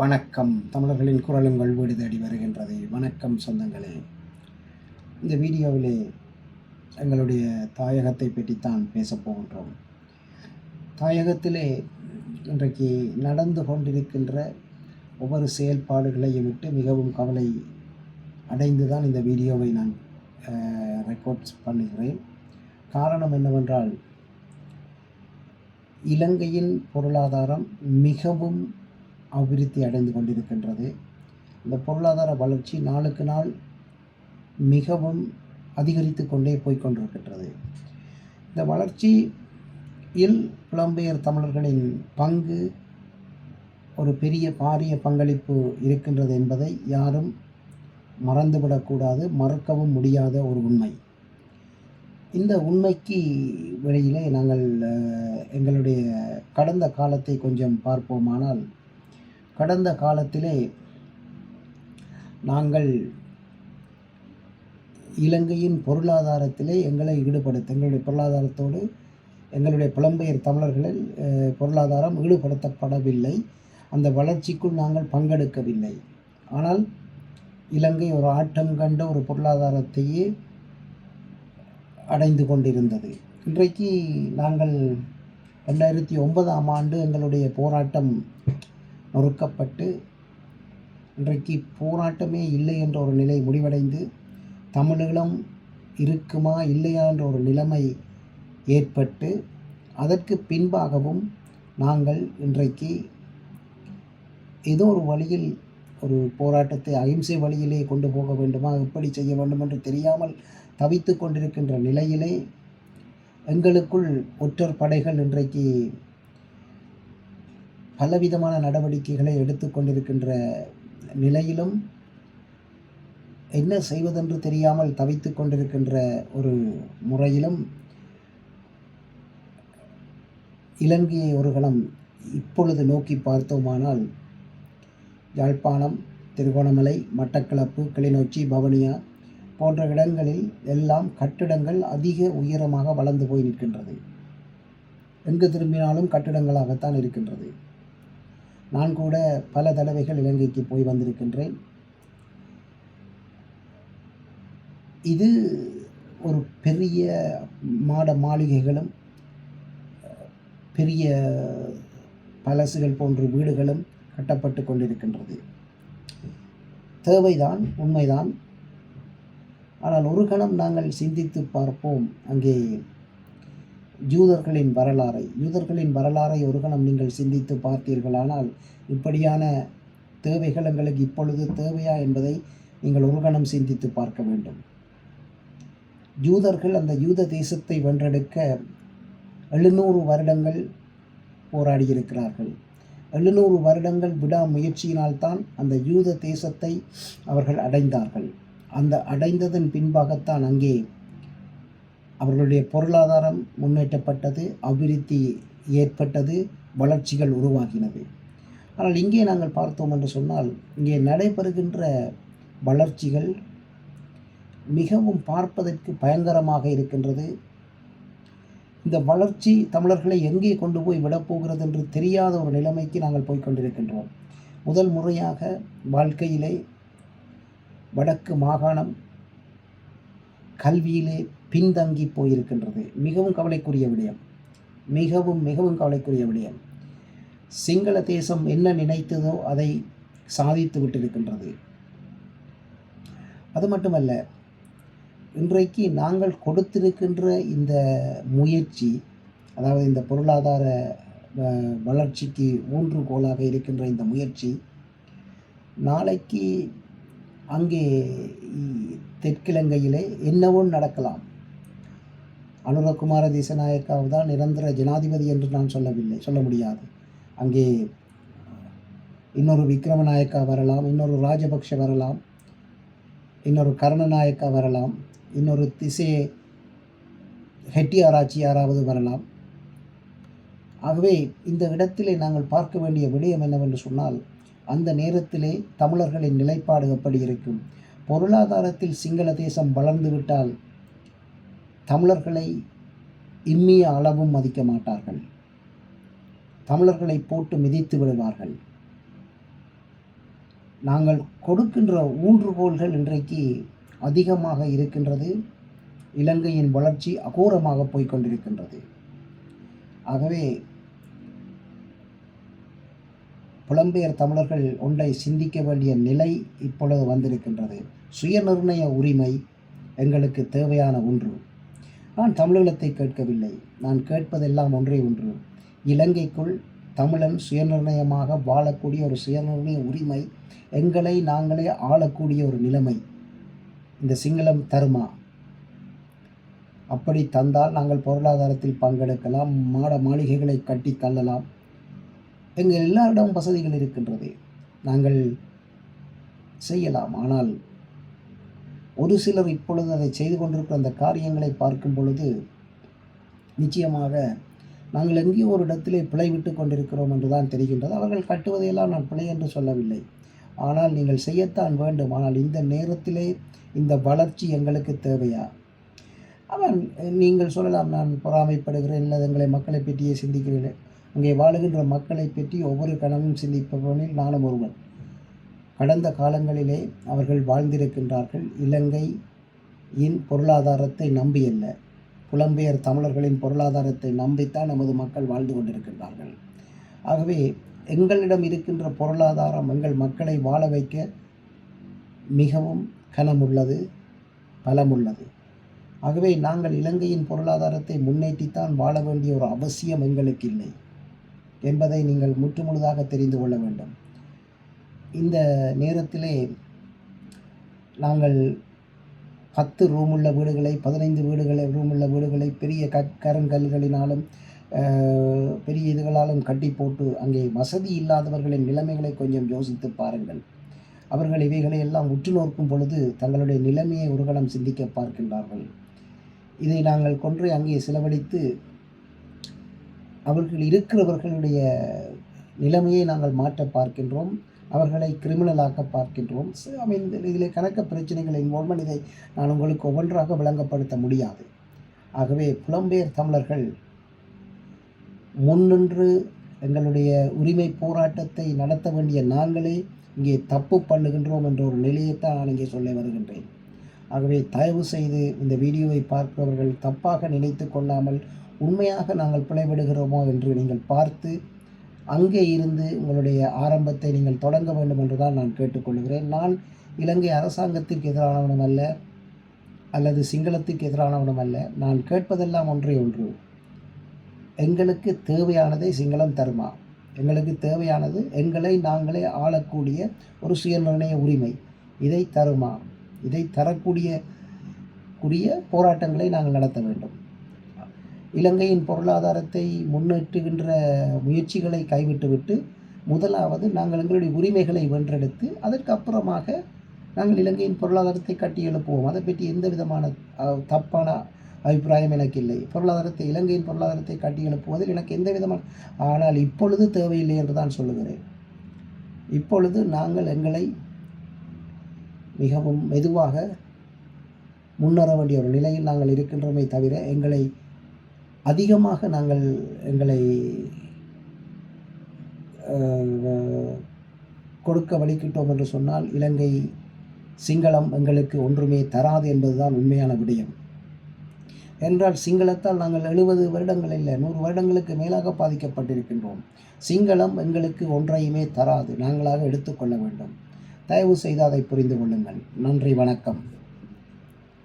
வணக்கம். தமிழர்களின் குரலுங்கள் வீடு தேடி வருகின்றது. வணக்கம் சொந்தங்களே. இந்த வீடியோவிலே எங்களுடைய தாயகத்தை பற்றித்தான் பேசப் போகின்றோம். தாயகத்திலே இன்றைக்கு நடந்து கொண்டிருக்கின்ற ஒவ்வொரு செயல்பாடுகளையும் விட்டு மிகவும் கவலை அடைந்து தான் இந்த வீடியோவை நான் ரெக்கார்ட்ஸ் பண்ணுகிறேன். காரணம் என்னவென்றால் இலங்கையின் பொருளாதாரம் மிகவும் அபிவிருத்தி அடைந்து கொண்டிருக்கின்றது. இந்த பொருளாதார வளர்ச்சி நாளுக்கு நாள் மிகவும் அதிகரித்து கொண்டே போய்கொண்டிருக்கின்றது இந்த வளர்ச்சியில் புலம்பெயர் தமிழர்களின் பங்கு ஒரு பெரிய பாரிய பங்களிப்பு இருக்கின்றது என்பதை யாரும் மறந்துவிடக்கூடாது மறுக்கவும் முடியாத ஒரு உண்மை. இந்த உண்மைக்கு வெளியிலே நாங்கள் எங்களுடைய கடந்த காலத்தை கொஞ்சம் பார்ப்போமானால் கடந்த காலத்திலே நாங்கள் இலங்கையின் பொருளாதாரத்திலே எங்களை ஈடுபடுத்த எங்களுடைய பொருளாதாரத்தோடு எங்களுடைய புலம்பெயர் தமிழர்களில் பொருளாதாரம் ஈடுபடுத்தப்படவில்லை. அந்த வளர்ச்சிக்குள் நாங்கள் பங்கெடுக்கவில்லை. ஆனால் இலங்கை ஒரு ஆட்டம் கண்ட ஒரு பொருளாதாரத்தையே அடைந்து கொண்டிருந்தது. இன்றைக்கு நாங்கள் ரெண்டாயிரத்தி ஒன்பதாம் ஆண்டு எங்களுடைய போராட்டம் நொறுக்கப்பட்டு இன்றைக்கு போராட்டமே இல்லை என்ற ஒரு நிலை முடிவடைந்து தமிழீழம் இருக்குமா இல்லையா என்ற ஒரு நிலைமை ஏற்பட்டு அதற்கு பின்பாகவும் நாங்கள் இன்றைக்கு ஏதோ ஒரு வழியில் ஒரு போராட்டத்தை அகிம்சை வழியிலே கொண்டு போக வேண்டுமா எப்படி செய்ய வேண்டும் என்று தெரியாமல் தவித்து கொண்டிருக்கின்ற நிலையிலே எங்களுக்குள் ஒற்றர் படைகள் இன்றைக்கு பலவிதமான நடவடிக்கைகளை எடுத்துக்கொண்டிருக்கின்ற நிலையிலும் என்ன செய்வதென்று தெரியாமல் தவித்து கொண்டிருக்கின்ற ஒரு முறையிலும் இலங்கையை ஒரு கணம் இப்பொழுது நோக்கி பார்த்தோமானால் யாழ்ப்பாணம் திருகோணமலை மட்டக்களப்பு கிளிநொச்சி பவனியா போன்ற இடங்களில் எல்லாம் கட்டிடங்கள் அதிக உயரமாக வளர்ந்து போய் நிற்கின்றது. எங்கு திரும்பினாலும் கட்டிடங்களாகத்தான் இருக்கின்றது. நான் கூட பல தடவைகள் இலங்கைக்கு போய் வந்திருக்கின்றேன். இது ஒரு பெரிய மாட மாளிகைகளும் பெரிய பலசுகள் போன்ற வீடுகளும் கட்டப்பட்டு கொண்டிருக்கின்றது. தேவைதான் உண்மைதான். ஆனால் ஒரு கணம் நாங்கள் சிந்தித்து பார்ப்போம். அங்கே யூதர்களின் வரலாறை யூதர்களின் வரலாறை ஒரு கணம் நீங்கள் சிந்தித்து பார்த்தீர்களானால் இப்படியான தேவைகள் எங்களுக்கு இப்பொழுது தேவையா என்பதை நீங்கள் ஒரு கணம் சிந்தித்து பார்க்க வேண்டும். யூதர்கள் அந்த யூத தேசத்தை வென்றெடுக்க எழுநூறு வருடங்கள் போராடியிருக்கிறார்கள். எழுநூறு வருடங்கள் விடாமுயற்சியினால்தான் அந்த யூத தேசத்தை அவர்கள் அடைந்தார்கள். அந்த அடைந்ததன் பின்பாகத்தான் அங்கே அவர்களுடைய பொருளாதாரம் முன்னேற்றப்பட்டது அபிவிருத்தி ஏற்பட்டது வளர்ச்சிகள் உருவாகினது. ஆனால் இங்கே நாங்கள் பார்த்தோம் என்று சொன்னால் இங்கே நடைபெறுகின்ற வளர்ச்சிகள் மிகவும் பார்ப்பதற்கு பயங்கரமாக இருக்கின்றது. இந்த வளர்ச்சி தமிழர்களை எங்கே கொண்டு போய் விடப்போகிறது என்று தெரியாத ஒரு நிலைமைக்கு நாங்கள் போய்கொண்டிருக்கின்றோம் முதல் முறையாக வாழ்க்கையிலே வடக்கு மாகாணம் கல்வியிலே பின்தங்கி போயிருக்கின்றது. மிகவும் கவலைக்குரிய விடயம். மிகவும் மிகவும் கவலைக்குரிய விடயம். சிங்கள தேசம் என்ன நினைத்ததோ அதை சாதித்து விட்டிருக்கின்றது. அது மட்டுமல்ல இன்றைக்கு நாங்கள் கொடுத்திருக்கின்ற இந்த முயற்சி அதாவது இந்த பொருளாதார வளர்ச்சிக்கு ஊன்றுகோலாக இருக்கின்ற இந்த முயற்சி நாளைக்கு அங்கே தெற்கிழங்கையிலே என்னவோ நடக்கலாம். அனுரகுமார தேசநாயக்காவு தான் நிரந்தர ஜனாதிபதி என்று நான் சொல்லவில்லை சொல்ல முடியாது. அங்கே இன்னொரு விக்ரமநாயக்கா வரலாம் இன்னொரு ராஜபக்ஷ வரலாம் இன்னொரு கர்ணநாயக்கா வரலாம் இன்னொரு திசே ஹெட்டியாராய்ச்சி யாராவது வரலாம். ஆகவே இந்த இடத்திலே நாங்கள் பார்க்க வேண்டிய விடயம் என்னவென்று சொன்னால் அந்த நேரத்திலே தமிழர்களின் நிலைப்பாடு எப்படி இருக்கும்? பொருளாதாரத்தில் சிங்கள தேசம் வளர்ந்து விட்டால் தமிழர்களை இம்மிய அளவும் மதிக்க மாட்டார்கள். தமிழர்களை போட்டு மிதித்து விடுவார்கள். நாங்கள் கொடுக்கின்ற ஊன்றுகோல்கள் இன்றைக்கு அதிகமாக இருக்கின்றது. இலங்கையின் வளர்ச்சி அகோரமாக போய்கொண்டிருக்கின்றது ஆகவே புலம்பெயர் தமிழர்கள் ஒன்றை சிந்திக்க வேண்டிய நிலை இப்பொழுது வந்திருக்கின்றது. சுயநிர்ணய உரிமை எங்களுக்கு தேவையான ஒன்று. நான் தமிழீழத்தை கேட்கவில்லை. நான் கேட்பதெல்லாம் ஒன்றே ஒன்று. இலங்கைக்குள் தமிழன் சுயநிர்ணயமாக வாழக்கூடிய ஒரு சுயநிர்ணய உரிமை எங்களை நாங்களே ஆளக்கூடிய ஒரு நிலைமை. இந்த சிங்களம் தருமா? அப்படி தந்தால் நாங்கள் பொருளாதாரத்தில் பங்கெடுக்கலாம் மாட மாளிகைகளை கட்டி தள்ளலாம். எங்கள் எல்லாரிடம் வசதிகள் இருக்கின்றது. நாங்கள் செய்யலாம். ஆனால் ஒரு சிலர் இப்பொழுது அதை செய்து கொண்டிருக்கிற அந்த காரியங்களை பார்க்கும் பொழுது நிச்சயமாக நாங்கள் எங்கேயோ ஒரு இடத்திலே பிழை விட்டு கொண்டிருக்கிறோம் என்று தான் தெரிகின்றது. அவர்கள் கட்டுவதையெல்லாம் நான் பிழை என்று சொல்லவில்லை. ஆனால் நீங்கள் செய்யத்தான் வேண்டும். ஆனால் இந்த நேரத்திலே இந்த வளர்ச்சி எங்களுக்கு தேவையா? அவன் நீங்கள் சொல்லலாம் நான் பொறாமைப்படுகிறேன். இல்லை எங்களை மக்களை பற்றியே சிந்திக்கிறேன். அங்கே வாழுகின்ற மக்களை பற்றி ஒவ்வொரு கணமும் சிந்திப்பவனில் நானும் ஒருவன். கடந்த காலங்களிலே அவர்கள் வாழ்ந்திருக்கின்றார்கள். இலங்கையின் பொருளாதாரத்தை நம்பியல்ல. புலம்பெயர் தமிழர்களின் பொருளாதாரத்தை நம்பித்தான் நமது மக்கள் வாழ்ந்து கொண்டிருக்கின்றார்கள். ஆகவே எங்களிடம் இருக்கின்ற பொருளாதாரம் எங்கள் மக்களை வாழ வைக்க மிகவும் கனமுள்ளது பலமுள்ளது. ஆகவே நாங்கள் இலங்கையின் பொருளாதாரத்தை முன்னேற்றித்தான் வாழ வேண்டிய ஒரு அவசியம் எங்களுக்கு இல்லை என்பதை நீங்கள் முற்றுமுழுதாக தெரிந்து கொள்ள வேண்டும். இந்த நேரத்திலே நாங்கள் பத்து ரூம் உள்ள வீடுகளை பதினைந்து வீடுகளை ரூம் உள்ள வீடுகளை பெரிய க கருங்கல்களினாலும் பெரிய இதுகளாலும் கட்டி போட்டு அங்கே வசதி இல்லாதவர்களின் நிலைமைகளை கொஞ்சம் யோசித்து பாருங்கள். அவர்கள் இவைகளை எல்லாம் உற்று நோக்கும் பொழுது தங்களுடைய நிலைமையை ஒரு கணம் சிந்திக்க பார்க்கின்றார்கள். இதை நாங்கள் கொன்று அங்கே செலவழித்து அவர்கள் இருக்கிறவர்களுடைய நிலைமையை நாங்கள் மாற்ற பார்க்கின்றோம். அவர்களை கிரிமினலாக பார்க்கின்றோம். ஐ மீன் இதில் கணக்க பிரச்சனைகள் இன்வால்மெண்ட் இதை நான் உங்களுக்கு ஒவ்வொன்றாக விளங்கப்படுத்த முடியாது. ஆகவே புலம்பெயர் தமிழர்கள் முன்னின்று எங்களுடைய உரிமை போராட்டத்தை நடத்த வேண்டிய நாங்களே இங்கே தப்பு பண்ணுகின்றோம் என்ற ஒரு நிலையைத்தான் நான் இங்கே சொல்ல வருகின்றேன். ஆகவே தயவு செய்து இந்த வீடியோவை பார்ப்பவர்கள் தப்பாக நினைத்து கொள்ளாமல் உண்மையாக நாங்கள் பிழைவிடுகிறோமோ என்று நீங்கள் பார்த்து அங்கே இருந்து உங்களுடைய ஆரம்பத்தை நீங்கள் தொடங்க வேண்டும் என்று தான் நான் கேட்டுக்கொள்கிறேன். நான் இலங்கை அரசாங்கத்திற்கு எதிரானவனும் அல்ல அல்லது சிங்களத்துக்கு எதிரானவனும் அல்ல. நான் கேட்பதெல்லாம் ஒன்றே ஒன்று. எங்களுக்கு தேவையானதை சிங்களம் தருமா? எங்களுக்கு தேவையானது எங்களை நாங்களே ஆளக்கூடிய ஒரு சுயநிர்ணய உரிமை. இதை தருமா? இதை தரக்கூடிய கூடிய போராட்டங்களை நாங்கள் நடத்த வேண்டும். இலங்கையின் பொருளாதாரத்தை முன்னேற்றுகின்ற முயற்சிகளை கைவிட்டுவிட்டு முதலாவது நாங்கள் எங்களுடைய உரிமைகளை வென்றெடுத்து அதற்கு அப்புறமாக நாங்கள் இலங்கையின் பொருளாதாரத்தை கட்டி எழுப்புவோம். அதை பற்றி எந்த விதமான தப்பான அபிப்பிராயம் எனக்கு இல்லை. பொருளாதாரத்தை இலங்கையின் பொருளாதாரத்தை கட்டி எழுப்புவதில் எனக்கு எந்த விதமான ஆனால் இப்பொழுது தேவையில்லை என்று தான் சொல்லுகிறேன். இப்பொழுது நாங்கள் எங்களை மிகவும் மெதுவாக முன்னேற வேண்டிய ஒரு நிலையில் நாங்கள் இருக்கின்றோமே தவிர எங்களை அதிகமாக நாங்கள் எங்களை கொடுக்க வலிக்கிட்டோம் என்று சொன்னால் இலங்கை சிங்களம் எங்களுக்கு ஒன்றுமே தராது என்பதுதான் உண்மையான விடயம். என்றால் சிங்களத்தால் நாங்கள் எழுபது வருடங்கள் இல்லை நூறு வருடங்களுக்கு மேலாக பாதிக்கப்பட்டிருக்கின்றோம். சிங்களம் எங்களுக்கு ஒன்றையுமே தராது நாங்களாக எடுத்துக்கொள்ள வேண்டும். தயவு செய்து அதை புரிந்து கொள்ளுங்கள். நன்றி வணக்கம்.